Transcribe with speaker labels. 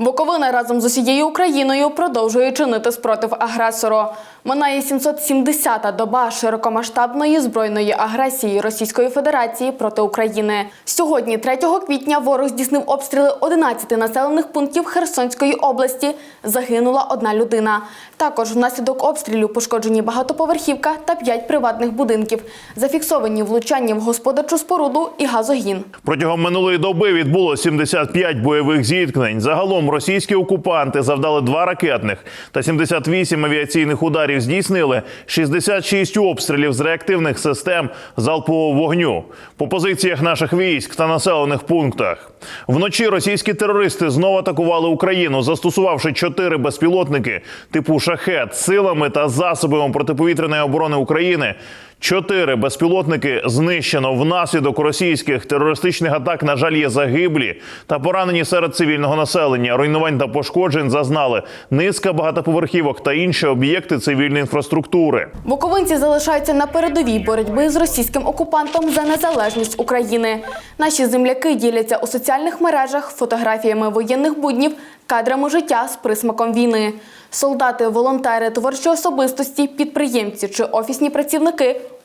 Speaker 1: Буковина разом з усією Україною продовжує чинити спротив агресору. Минає 770-та доба широкомасштабної збройної агресії Російської Федерації проти України. Сьогодні, 3 квітня, ворог здійснив обстріли 11 населених пунктів Херсонської області. Загинула одна людина. Також внаслідок обстрілю пошкоджені багатоповерхівка та 5 приватних будинків. Зафіксовані влучання в господарчу споруду і газогін.
Speaker 2: Протягом минулої доби відбуло 75 бойових зіткнень. Загалом російські окупанти завдали два ракетних та 78 авіаційних ударів. Здійснили 66 обстрілів з реактивних систем залпового вогню по позиціях наших військ та населених пунктах. Вночі російські терористи знову атакували Україну, застосувавши чотири безпілотники типу шахет силами та засобами протиповітряної оборони України. Чотири безпілотники знищено внаслідок російських терористичних атак. На жаль, є загиблі та поранені серед цивільного населення. Руйнувань та пошкоджень зазнали низка багатоповерхівок та інші об'єкти цивільної інфраструктури.
Speaker 1: Буковинці залишаються на передовій боротьби з російським окупантом за незалежність України. Наші земляки діляться у соціальних мережах фотографіями воєнних буднів, кадрами життя з присмаком війни. Солдати, волонтери, творчі особистості, підприємці чи офісні працівники